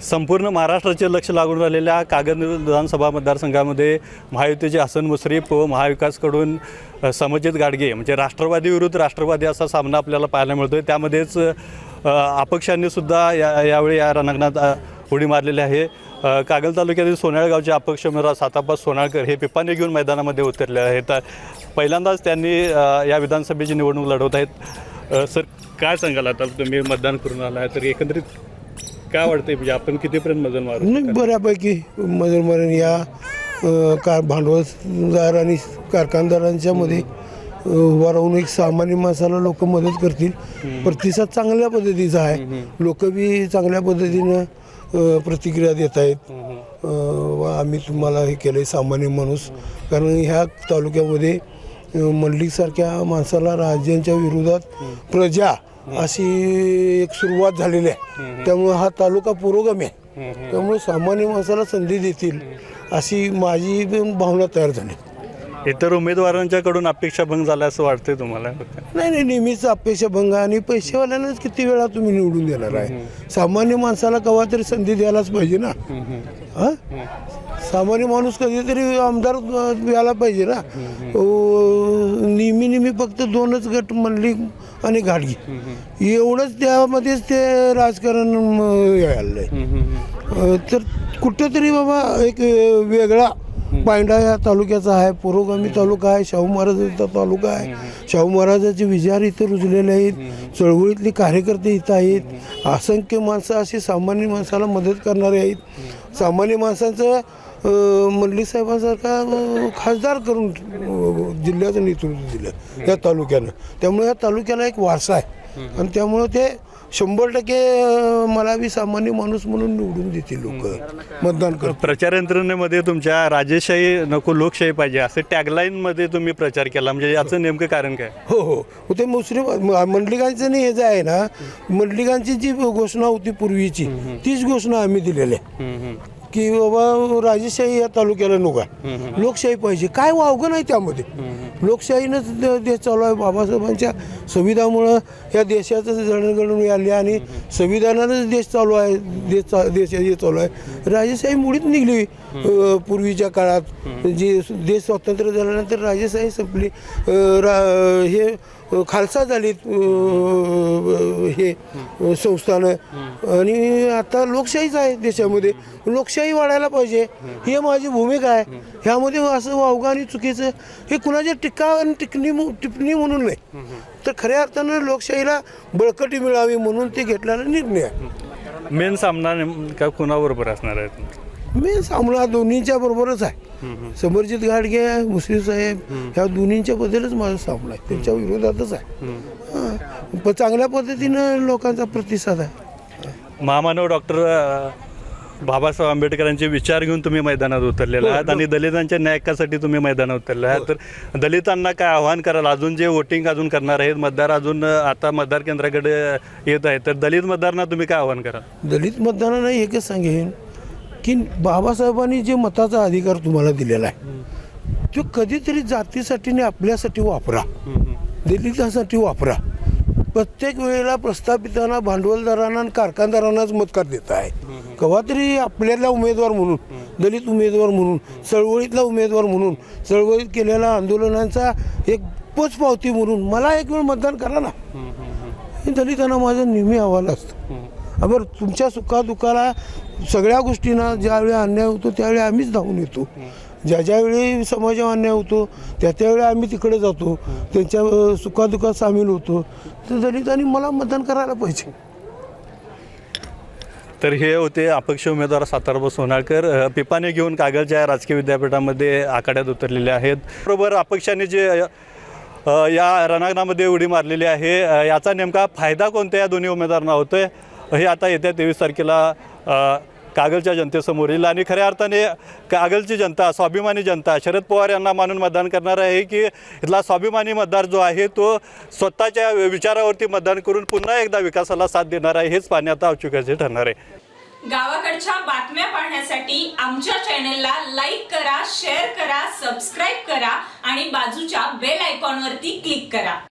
संपूर्ण महाराष्ट्राचे लक्ष लागून राहिलेल्या कागद विधानसभा मतदारसंघामध्ये महायुतीचे हसन मुश्रीफ व महाविकासकडून समजित गाडगे म्हणजे राष्ट्रवादी विरुद्ध राष्ट्रवादी असा सामना आपल्याला पाहायला मिळतोय. त्यामध्येच अ, अपक्षांनी सुद्धा या यावेळी या रणांगणात उडी मारलेली आहे. कागल तालुक्यातील सोनाळगावचे अपक्ष उमेदवार सातापा सोनाळकर हे पिपाने घेऊन मैदानामध्ये उतरले आहेत. पहिल्यांदाच त्यांनी या विधानसभेची निवडणूक लढवत आहेत. सर काय सांगाल आता? तुम्ही मतदान करून आला तर एकंदरीत काय वाटतंय? म्हणजे आपण कितीपर्यंत मजल मारू नाही बऱ्यापैकी मरण या अ, कार भांडवलदार आणि कारखानदारांच्या मध्ये अ, उभा राहून एक सामान्य माणसाला लोक मदत करतील. प्रतिसाद चांगल्या पद्धतीचा आहे. लोक बी चांगल्या पद्धतीनं अ, प्रतिक्रिया देत आहेत. अ, व आम्ही तुम्हाला हे केलं आहे सामान्य माणूस. कारण ह्या तालुक्यामध्ये अ, मंडलिकसारख्या माणसाला राज्यांच्या विरोधात प्रजा अशी एक सुरुवात झालेली आहे. त्यामुळे हा तालुका पुरोगामी आहे. त्यामुळे सामान्य माणसाला संधी देतील अशी माझी भावना तयार झाली. इतर उमेदवारांच्याकडून अपेक्षा भंग झाला असं वाटतंय तुम्हाला? नाही नाही नेहमीच अपेक्षा भंग आणि पैसेवाल्यांनाच किती वेळा तुम्ही निवडून देणार आहे? सामान्य माणसाला केव्हा तरी संधी द्यायलाच पाहिजे ना? हा? सामान्य माणूस कधीतरी आमदार यायला पाहिजे ना. नेहमी नेहमी फक्त दोनच गट म्हणली आणि घाटगी. एवढंच त्यामध्येच ते राजकारण म, यायला आहे तर कुठंतरी बाबा एक वेगळा पांडा या तालुक्याचा आहे. पुरोगामी तालुका आहे शाहू महाराजांचा तालुका आहे. शाहू महाराजाचे विचार इथं रुजलेले आहेत. चळवळीतले कार्यकर्ते इथं आहेत. असंख्य माणसं अशी सामान्य माणसाला मदत करणारे आहेत. सामान्य माणसाचं अ, मंडली साहेबांसारखा खासदार करून जिल्ह्याचं नेतृत्व दिलं या तालुक्यानं. त्यामुळे या तालुक्याला एक वारसा आहे. आणि त्यामुळं ते शंभर टक्के मला बी सामान्य माणूस म्हणून निवडून देतील लोक. मतदान करतात प्रचार यंत्रणेमध्ये तुमच्या राजेशाही नको लोकशाही पाहिजे असे टॅगलाईन मध्ये तुम्ही प्रचार केला. म्हणजे याचं नेमकं कारण काय? हो हो. ते मुस्लिम म- मंडलिकांचं नाही हे जे आहे ना मंडलिकांची जी घोषणा होती पूर्वीची तीच घोषणा आम्ही दिलेली आहे की बाबा राजेशाही या तालुक्याला नको आहे. लोकशाही पाहिजे. काय वावगं नाही त्यामध्ये? लोकशाहीनंच द- देश चालू आहे. बाबासाहेबांच्या संविधानामुळं या देशाचं जडणघडण आली आणि संविधानानंच देश चालू आहे. देश चा देश हे चालू आहे. राजेशाही मुळीच निघली अ, पूर्वीच्या काळात. जी देश स्वातंत्र्य झाल्यानंतर राजेशाही संपली. अ, रा हे अ, खालसा झाली हे अ, संस्थानं. आणि आता लोकशाहीच आहे देशामध्ये. लोकशाही वाढायला पाहिजे. ही माझी भूमिका आहे. ह्यामध्ये असं वावगं आणि चुकीचं हे कुणाच्या टीका आणि टिकणी टिप्पणी म्हणून नाही. तर खऱ्या अर्थानं लोकशाहीला बळकटी मिळावी म्हणून ते घेतलेला निर्णय आहे. मेन सामना नेमका कुणाबरोबर असणार आहे? मी सामना दोन्हीच्या बरोबरच आहे. समरजित गाडगे मुश्रीफ साहेब ह्या दोन्हींच्या बद्दलच माझा सामना आहे. त्यांच्या विरोधातच आहे. पण चांगल्या पद्धतीनं लोकांचा प्रतिसाद आहे. महामानव डॉक्टर बाबासाहेब आंबेडकरांचे विचार घेऊन तुम्ही मैदानात उतरलेले आहात आणि दलितांच्या न्यायकासाठी तुम्ही मैदानात उतरले आहात. तर दलितांना काय आव्हान कराल? अजून जे वोटिंग अजून करणार आहेत मतदार अजून आता मतदार केंद्राकडे येत आहेत. तर दलित मतदारांना तुम्ही काय आव्हान कराल? दलित मतदारांना एकच सांगेन की बाबासाहेबांनी जे मताचा अधिकार तुम्हाला दिलेला आहे तो कधीतरी जातीसाठी आणि आपल्यासाठी वापरा. दलितांसाठी वापरा. प्रत्येक वेळेला प्रस्थापितांना भांडवलदारांना आणि कारखानदारांनाच मतकार देत आहे केव्हा तरी आपल्यातला उमेदवार म्हणून दलित उमेदवार म्हणून चळवळीतला उमेदवार म्हणून चळवळीत केलेल्या आंदोलनांचा एक पोच पावती म्हणून मला एक वेळ मतदान करा ना. हे दलितांना माझं नेहमी अहवाल असतं. बरं तुमच्या सुखादुखाला सगळ्या गोष्टींना ज्यावेळी अन्याय होतो त्यावेळी आम्हीच धावून येतो. ज्या ज्यावेळी समाजावर अन्याय होतो त्या त्यावेळी आम्ही तिकडे जातो. त्यांच्या सुखादुखात सामील होतो. तर दलितांनी मला मतदान करायला पाहिजे. तर हे होते अपक्ष उमेदवार सातारा सोनाळकर. पिपाने घेऊन कागलच्या राजकीय विद्यापीठामध्ये आखाड्यात उतरलेले आहेत. बरोबर अपक्षाने जे या रणांगणामध्ये उडी मारलेली आहे याचा नेमका फायदा कोणत्या या दोन्ही उमेदवारांना होतोय? हे आता येत्या तेवीस तारखेला कागलच्या जनतेसमोर. येईल आणि खऱ्या अर्थाने कागलची जनता स्वाभिमानी जनता शरद पवार यांना मानून मतदान करणार आहे की इथला स्वाभिमानी मतदार जो आहे तो स्वतःच्या विचारावरती मतदान करून पुन्हा एकदा विकासाला साथ देणार आहे हेच पाहणे आता औत्सुक्याचे ठरणार आहे. गावाकडच्या बातम्या पाहण्यासाठी आमच्या चॅनेलला लाईक करा शेअर करा सबस्क्राईब करा आणि बाजूच्या बेल आयकॉनवरती क्लिक करा.